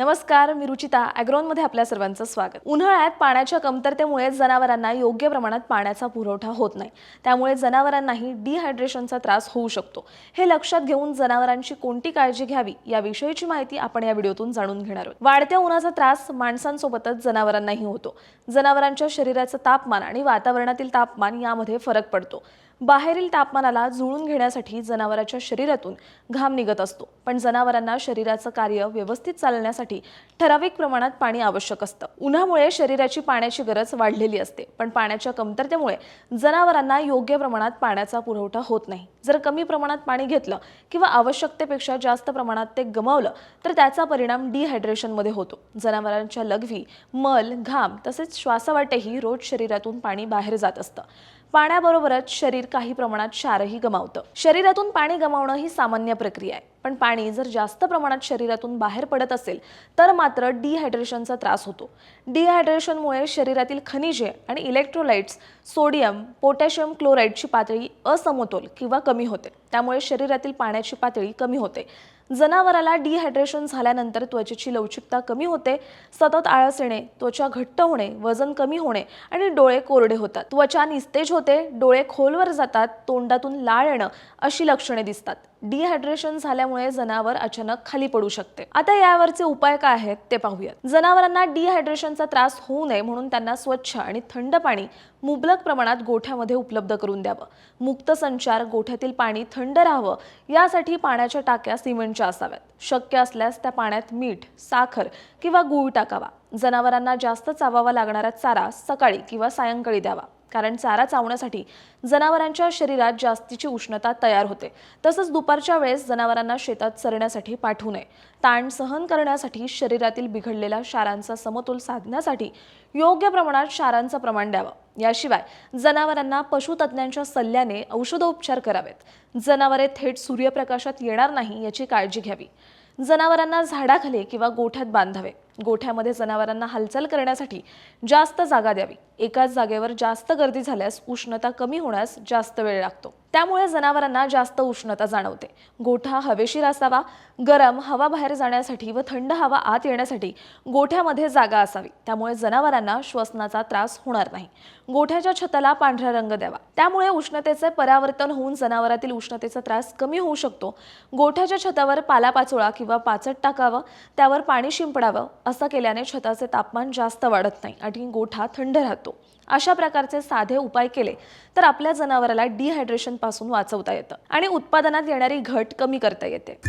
नमस्कार मी रुचिता ॲग्रोनमध्ये आपल्या सर्वांचं स्वागत. उन्हाळ्यात पाण्याच्या कमतरतेमुळे जनावरांना योग्य प्रमाणात पाण्याचा पुरवठा होत नाही. त्यामुळे जनावरांनाही डिहायड्रेशनचा त्रास होऊ शकतो. हे लक्षात घेऊन जनावरांची कोणती काळजी घ्यावी याविषयीची माहिती आपण या व्हिडिओतून जाणून घेणार आहोत. वाढत्या उन्हाचा त्रास माणसांसोबतच जनावरांनाही होतो. जनावरांच्या शरीराचं तापमान आणि वातावरणातील तापमान यामध्ये फरक पडतो. बाहेरील तापमानाला जुळून घेण्यासाठी जनावराच्या शरीरातून घाम निघत असतो. पण जनावरांना शरीराचं कार्य व्यवस्थित चालण्यासाठी ठराविक प्रमाणात पाणी आवश्यक असतं. उन्हामुळे शरीराची पाण्याची गरज वाढलेली असते. पण पाण्याच्या कमतरतेमुळे जनावरांना योग्य प्रमाणात पाण्याचा पुरवठा होत नाही. जर कमी प्रमाणात पाणी घेतलं किंवा आवश्यकतेपेक्षा जास्त प्रमाणात ते गमावलं तर त्याचा परिणाम डिहायड्रेशनमध्ये होतो. जनावरांच्या लघवी मल घाम तसेच श्वासावाटेही रोज शरीरातून पाणी बाहेर जात असतं. पाण्याबरोबरच शरीर काही प्रमाणात क्षारही गमावतं. शरीरातून पाणी गमावणं ही सामान्य प्रक्रिया आहे. पण पाणी जर जास्त प्रमाणात शरीरातून बाहेर पडत असेल तर मात्र डिहायड्रेशनचा त्रास होतो. डिहायड्रेशनमुळे शरीरातील खनिजे आणि इलेक्ट्रोलाइट्स सोडियम पोटॅशियम क्लोराईडची पातळी असमतोल किंवा कमी होते. त्यामुळे शरीरातील पाण्याची पातळी कमी होते. जनावराला डिहायड्रेशन झाल्यानंतर त्वचेची लवचिकता कमी होते सतत आळस येणे त्वचा घट्ट होणे वजन कमी होणे आणि डोळे कोरडे होतात. त्वचा निस्तेज होते डोळे खोलवर जातात तोंडातून लाळ येणं अशी लक्षणे दिसतात. डिहायड्रेशन झाल्यामुळे जनावर अचानक खाली पडू शकते. आता यावरचे उपाय काय आहेत ते पाहूयात. जनावरांना डिहायड्रेशनचा त्रास होऊ नये म्हणून त्यांना स्वच्छ आणि थंड पाणी मुबलक प्रमाणात गोठ्यामध्ये उपलब्ध करून द्यावं. मुक्त संचार गोठ्यातील पाणी थंड राहावं यासाठी पाण्याच्या टाक्या सिमेंट असाव्यात शक्य असल्यास त्या पाण्यात मीठ साखर किंवा गूळ टाकावा. जनावरांना जास्त चावावा लागणारा चारा सकाळी किंवा सायंकाळी द्यावा. कारण चारा चावण्यासाठी जनावरांच्या शरीरात जास्तीची उष्णता तयार होते. तसंच दुपारच्या वेळेस जनावरांना शेतात चरण्यासाठी पाठवू नये. ताण सहन करण्यासाठी शरीरातील बिघडलेल्या क्षारांचा समतोल साधण्यासाठी योग्य प्रमाणात क्षारांचं प्रमाण द्यावं. याशिवाय जनावरांना पशुतज्ञांच्या सल्ल्याने औषधोपचार करावेत. जनावरे थेट सूर्यप्रकाशात येणार नाही याची काळजी घ्यावी. जनावरांना झाडाखाली किंवा गोठ्यात बांधावे. गोठ्यामध्ये जनावरांना हालचाल करण्यासाठी जास्त जागा द्यावी. एकाच जागेवर जास्त गर्दी झाल्यास उष्णता कमी होण्यास जास्त वेळ लागतो. त्यामुळे जनावरांना जास्त उष्णता जाणवते. गोठा हवेशीर असावा गरम हवा बाहेर जाण्यासाठी व थंड हवा आत येण्यासाठी गोठ्यामध्ये जागा असावी. त्यामुळे जनावरांना श्वसनाचा त्रास होणार नाही. गोठ्याच्या छताला पांढरा रंग द्यावा. त्यामुळे उष्णतेचे परावर्तन होऊन जनावरातील उष्णतेचा त्रास कमी होऊ शकतो. गोठ्याच्या छतावर पालापाचोळा किंवा पाचट टाकावं त्यावर पाणी शिंपडावं असं केल्याने छताचे तापमान जास्त वाढत नाही आणि गोठा थंड राहतो. अशा प्रकारचे साधे उपाय केले तर आपल्या जनावराला डिहायड्रेशनपासून वाचवता येतं आणि उत्पादनात येणारी घट कमी करता येते.